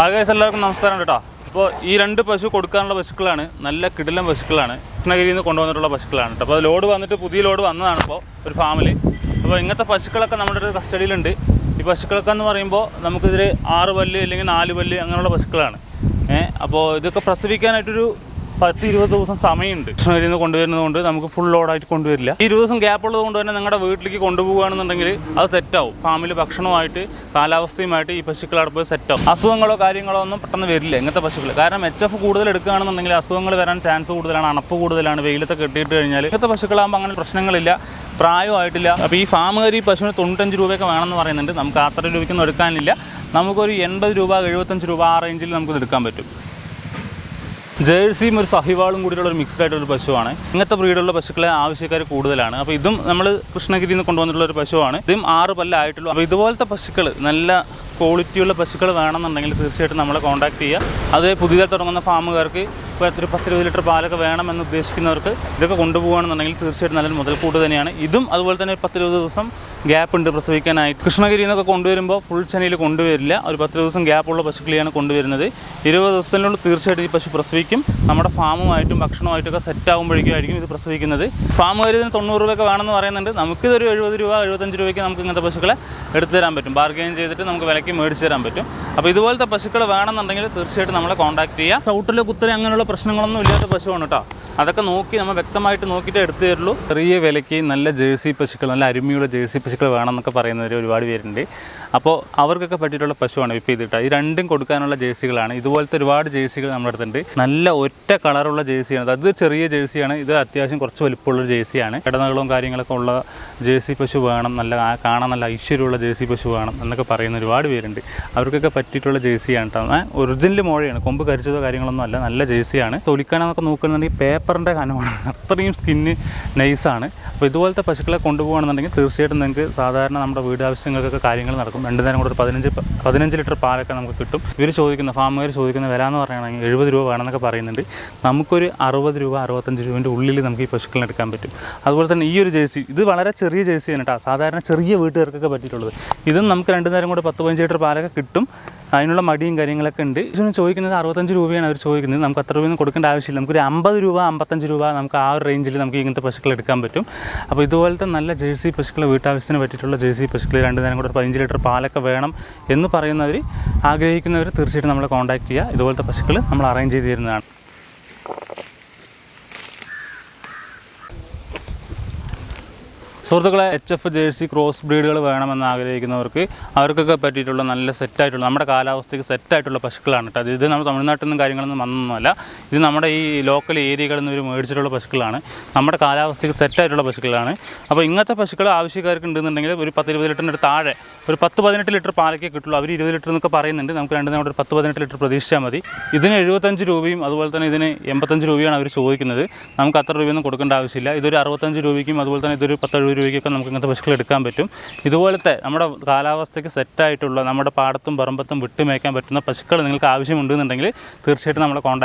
ആകാശ് എല്ലാവർക്കും നമസ്കാരം കേട്ടോ. അപ്പോൾ ഈ രണ്ട് പശു കൊടുക്കാനുള്ള പശുക്കളാണ്. നല്ല കിടിലം പശുക്കളാണ്. കൃഷ്ണഗിരിയിൽ നിന്ന് കൊണ്ടുവന്നിട്ടുള്ള പശുക്കളാണ് കേട്ടോ. അപ്പോൾ ലോഡ് വന്നിട്ട് പുതിയ ലോഡ് വന്നതാണ് ഇപ്പോൾ ഒരു ഫാമിലി. അപ്പോൾ ഇങ്ങനത്തെ പശുക്കളൊക്കെ നമ്മുടെ ഒരു കസ്റ്റഡിയിലുണ്ട് ഈ പശുക്കളൊക്കെ എന്ന് പറയുമ്പോൾ നമുക്കിതിൽ ആറ് പല്ല് അല്ലെങ്കിൽ നാല് പല്ല് അങ്ങനെയുള്ള പശുക്കളാണ്. ഏഹ് അപ്പോൾ ഇതൊക്കെ പ്രസവിക്കാനായിട്ടൊരു പത്ത് ഇരുപത് ദിവസം സമയമുണ്ട്. കൃഷ്ണഗിരിയിൽ നിന്ന് കൊണ്ടുവരുന്നത് കൊണ്ട് നമുക്ക് ഫുൾ ലോഡായിട്ട് കൊണ്ടുവരില്ല ഇരുപത് ദിവസം ഗ്യാപ്പ് ഉള്ളത് കൊണ്ട് തന്നെ നിങ്ങളുടെ വീട്ടിലേക്ക് കൊണ്ടുപോകുകയാണെന്നുണ്ടെങ്കിൽ അത് സെറ്റാവും ഫാമിൽ ഭക്ഷണവുമായിട്ട് കാലാവസ്ഥയുമായിട്ട് ഈ പശുക്കൾ അവിടെ പോയി സെറ്റാവും അസുഖങ്ങളോ കാര്യങ്ങളോ ഒന്നും പെട്ടെന്ന് വരില്ല ഇങ്ങനത്തെ പശുക്കൾ കാരണം എച്ച് എഫ് കൂടുതൽ എടുക്കുകയാണെന്നുണ്ടെങ്കിൽ അസുഖങ്ങൾ വരാൻ ചാൻസ് കൂടുതലാണ് അണപ്പ് കൂടുതലാണ് വെയിലത്തെ കെട്ടിയിട്ട് കഴിഞ്ഞാൽ ഇങ്ങനത്തെ പശുക്കളാകുമ്പോൾ അങ്ങനെ പ്രശ്നങ്ങളില്ല പ്രായമായിട്ടില്ല. അപ്പോൾ ഈ ഫാമുകാർ ഈ പശുവിന് തൊണ്ണൂറ്റഞ്ച് രൂപയൊക്കെ വേണമെന്ന് പറയുന്നുണ്ട്. നമുക്ക് അത്ര രൂപയ്ക്കൊന്നും എടുക്കാനില്ല. നമുക്കൊരു എൺപത് രൂപ എഴുപത്തഞ്ച് രൂപ ആ റേഞ്ചിൽ നമുക്കിത് എടുക്കാൻ പറ്റും. ജേഴ്സിയും ഒരു സഹിവാളും കൂടിയുള്ള ഒരു മിക്സ്ഡ് ആയിട്ടുള്ള ഒരു പശുവാണ്. ഇങ്ങനത്തെ ബ്രീഡുള്ള പശുക്കളെ ആവശ്യക്കാർ കൂടുതലാണ്. അപ്പോൾ ഇതും നമ്മൾ കൃഷ്ണഗിരിയിൽ നിന്ന് കൊണ്ടുവന്നിട്ടുള്ള ഒരു പശുവാണ്. ഇതും ആറ് പല്ലായിട്ടുള്ളൂ അപ്പോൾ ഇതുപോലത്തെ പശുക്കൾ നല്ല ക്വാളിറ്റിയുള്ള പശുക്കൾ വേണമെന്നുണ്ടെങ്കിൽ തീർച്ചയായിട്ടും നമ്മളെ കോൺടാക്ട് ചെയ്യുക. അത് പുതിയതായി തുടങ്ങുന്ന ഫാമുകാർക്ക് ഇപ്പോൾ ഒരു പത്തിരുപത് ലിറ്റർ പാലൊക്കെ വേണമെന്ന് ഉദ്ദേശിക്കുന്നവർക്ക് ഇതൊക്കെ കൊണ്ടുപോകുകയാണെന്നുണ്ടെങ്കിൽ തീർച്ചയായിട്ടും നല്ലൊരു മുതൽക്കൂട്ട് തന്നെയാണ്. ഇതും അതുപോലെ തന്നെ ഒരു പത്തിരുപത് ദിവസം ഗ്യാപ്പ് ഉണ്ട് പ്രസവിക്കാനായിട്ട്. കൃഷ്ണഗിരിയിൽ നിന്നൊക്കെ കൊണ്ടുവരുമ്പോൾ ഫുൾ ചെനയിൽ കൊണ്ടുവരില്ല. ഒരു പത്ത് ദിവസം ഗ്യാപ്പുള്ള പശുക്കളെയാണ് കൊണ്ടുവരുന്നത്. ഇരുപത് ദിവസത്തിനുള്ളിൽ തീർച്ചയായിട്ടും ഈ പശു പ്രസവിക്കും. നമ്മുടെ ഫാമുമായിട്ടും ഭക്ഷണമായിട്ടൊക്കെ സെറ്റ് ആകുമ്പോഴേക്കും ഇത് പ്രസവിക്കുന്നത്. ഫാമുകാർ ഇതിന് തൊണ്ണൂറ് രൂപയൊക്കെ വേണമെന്ന് പറയുന്നുണ്ട്. നമുക്കിതൊരു എഴുപത് രൂപ എഴുപത്തഞ്ച് രൂപയ്ക്ക് നമുക്ക് ഇങ്ങനത്തെ പശുക്കളെ എടുത്തു തരാൻ പറ്റും. ബാർഗെയിൻ ചെയ്തിട്ട് നമുക്ക് വിലയ്ക്ക് മേടിച്ച് തരാൻ പറ്റും. അപ്പോൾ ഇതുപോലത്തെ പശുക്കൾ വേണമെന്നുണ്ടെങ്കിൽ തീർച്ചയായിട്ടും നമ്മളെ കോൺടാക്ട് ചെയ്യുക ചവിട്ടിലെ കുത്തരെ അങ്ങനെയുള്ള പ്രശ്നങ്ങളൊന്നും ഇല്ലാത്ത പശുവാണ് കേട്ടോ. അതൊക്കെ നോക്കി നമ്മൾ വ്യക്തമായിട്ട് നോക്കിയിട്ട് എടുത്തു തരുള്ളൂ ചെറിയ വിലയ്ക്ക് നല്ല ജേഴ്സി പശുക്കൾ നല്ല അരുമിയുള്ള ജേഴ്സി പശുക്കൾ വേണമെന്നൊക്കെ പറയുന്നവർ ഒരുപാട് പേരുണ്ട്. അപ്പോൾ അവർക്കൊക്കെ പറ്റിയിട്ടുള്ള പശുവാണ് വിപ്പ് ചെയ്തിട്ട് ഈ രണ്ടും കൊടുക്കാനുള്ള ജേഴ്സികളാണ്. ഇതുപോലത്തെ ഒരുപാട് ജേഴ്സികൾ നമ്മുടെ അടുത്തുണ്ട്. നല്ല ഒറ്റ കളറുള്ള ജേഴ്സിയാണ്. അത് ചെറിയ ജേഴ്സിയാണ്. ഇത് അത്യാവശ്യം കുറച്ച് വലുപ്പമുള്ള ജേഴ്സിയാണ്. ഇടനകളും കാര്യങ്ങളൊക്കെ ഉള്ള ജേഴ്സി പശു വേണം. നല്ല കാണാൻ നല്ല ഐശ്വര്യമുള്ള ജേഴ്സി പശു വേണം എന്നൊക്കെ പറയുന്ന ഒരുപാട് പേരുണ്ട്. അവർക്കൊക്കെ പറ്റിയിട്ടുള്ള ജേഴ്സിയാണ് കേട്ടോ. ഒറിജിനൽ മോഴയാണ്. കൊമ്പ് കരിച്ചതോ കാര്യങ്ങളൊന്നും അല്ല. നല്ല ജേഴ്സിയാണ്. തൊലിക്കാനൊക്കെ നോക്കുന്നുണ്ടെങ്കിൽ പേപ്പറിന്റെ കനമാണ്. അത്രയും സ്കിന്ന് നൈസാണ് അപ്പോൾ ഇതുപോലത്തെ പശുക്കളെ കൊണ്ടുപോകുകയാണെന്നുണ്ടെങ്കിൽ തീർച്ചയായിട്ടും നിങ്ങൾക്ക് സാധാരണ നമ്മുടെ വീട് ആവശ്യങ്ങൾക്കൊക്കെ കാര്യങ്ങൾ നടക്കും. രണ്ട് നേരം കൂടെ ഒരു പതിനഞ്ച് പതിനഞ്ച് ലിറ്റർ പാലൊക്കെ നമുക്ക് കിട്ടും. ഇവർ ചോദിക്കുന്ന ഫാമുകാർ ചോദിക്കുന്ന വില എന്ന് പറയുകയാണെങ്കിൽ എഴുപത് രൂപ വേണമെന്നൊക്കെ പറയുന്നുണ്ട്. നമുക്കൊരു അറുപത് രൂപ അറുപത്തഞ്ച് രൂപേന്റെ ഉള്ളിൽ നമുക്ക് ഈ പശുക്കളെ എടുക്കാൻ പറ്റും. അതുപോലെ തന്നെ ഈ ഒരു ജേഴ്സി ഇത് വളരെ ചെറിയ ജേഴ്സി തന്നെ കേട്ടോ സാധാരണ ചെറിയ വീട്ടുകാർക്കൊക്കെ പറ്റിയിട്ടുള്ളത്. ഇതും നമുക്ക് രണ്ട് നേരം കൂടെ പത്ത് പതിനഞ്ച് ലിറ്റർ പാലൊക്കെ കിട്ടും. അതിനുള്ള മടിയും കാര്യങ്ങളൊക്കെ ഉണ്ട്. ഇതിന് ചോദിക്കുന്നത് അറുപത്തഞ്ച് രൂപയാണ് അവർ ചോദിക്കുന്നത്. നമുക്ക് അത്ര രൂപയൊന്നും കൊടുക്കേണ്ട ആവശ്യമില്ല. നമുക്കൊരു അമ്പത് രൂപ അമ്പത്തഞ്ച് രൂപ നമുക്ക് ആ ഒരു റേഞ്ചിൽ നമുക്ക് ഇങ്ങനത്തെ പശുക്കൾ എടുക്കാൻ പറ്റും. അപ്പോൾ ഇതുപോലത്തെ നല്ല ജേഴ്സി പശുക്കൾ വീട്ടാവശ്യത്തിന് പറ്റിയിട്ടുള്ള ജേഴ്സി പശുക്കൾ രണ്ട് നേരം കൂടെ ഒരു പതിനഞ്ച് ലിറ്റർ പാലൊക്കെ വേണം എന്ന് പറയുന്നവർ ആഗ്രഹിക്കുന്നവർ തീർച്ചയായിട്ടും നമ്മളെ കോൺടാക്ട് ചെയ്യുക. ഇതുപോലത്തെ പശുക്കൾ നമ്മൾ അറേഞ്ച് ചെയ്ത് തരുന്നതാണ്. സുഹൃത്തുക്കളെ എച്ച് എഫ് ജേഴ്സി ക്രോസ് ബ്രീഡുകൾ വേണമെന്ന് ആഗ്രഹിക്കുന്നവർക്ക് അവർക്കൊക്കെ പറ്റിയിട്ടുള്ള നല്ല സെറ്റായിട്ടുള്ള നമ്മുടെ കാലാവസ്ഥയ്ക്ക് സെറ്റായിട്ടുള്ള പശുക്കളാണ് കേട്ടോ. ഇത് നമ്മൾ തമിഴ്നാട്ടിൽ നിന്നും കാര്യങ്ങളൊന്നും വന്നൊന്നുമല്ല. ഇത് നമ്മുടെ ഈ ലോക്കൽ ഏരിയകളിൽ നിന്ന് ഒരു മേടിച്ചിട്ടുള്ള പശുക്കളാണ്. നമ്മുടെ കാലാവസ്ഥയ്ക്ക് സെറ്റായിട്ടുള്ള പശുക്കളാണ്. അപ്പോൾ ഇങ്ങനത്തെ പശുക്കൾ ആവശ്യക്കാർക്ക് ഉണ്ടെന്നുണ്ടെങ്കിൽ ഒരു പത്ത് ഇരുപത് ലിറ്ററിന്റെ താഴെ ഒരു പത്ത് പതിനെട്ട് ലിറ്റർ പാലൊക്കെ കിട്ടുള്ളൂ. അവർ ഇരുപത് ലിറ്റർ എന്നൊക്കെ പറയുന്നുണ്ട്. നമുക്ക് രണ്ടു നമ്മുടെ ഒരു പത്ത് പതിനെട്ട് ലിറ്റർ പ്രതീക്ഷിച്ചാൽ മതി. ഇതിന് എഴുപത്തഞ്ച് രൂപയും അതുപോലെ തന്നെ ഇതിന് എൺപത്തഞ്ച് രൂപയാണ് അവർ ചോദിക്കുന്നത്. നമുക്ക് അത്ര രൂപയൊന്നും കൊടുക്കേണ്ട ആവശ്യമില്ല. ഇതൊരു അറുപത്തഞ്ച് രൂപയ്ക്കും അതുപോലെ തന്നെ ഇതൊരു പത്ത് എഴുപത് രൂപയ്ക്കൊക്കെ നമുക്ക് ഇങ്ങനത്തെ പശുക്കൾ എടുക്കാൻ പറ്റും. ഇതുപോലത്തെ നമ്മുടെ കാലാവസ്ഥയ്ക്ക് സെറ്റായിട്ടുള്ള നമ്മുടെ പാടത്തും പറമ്പത്തും വിട്ടുമേക്കാൻ പറ്റുന്ന പശുക്കൾ നിങ്ങൾക്ക് ആവശ്യമുണ്ടെന്നുണ്ടെങ്കിൽ തീർച്ചയായിട്ടും നമ്മളെ കോൺടാക്ട്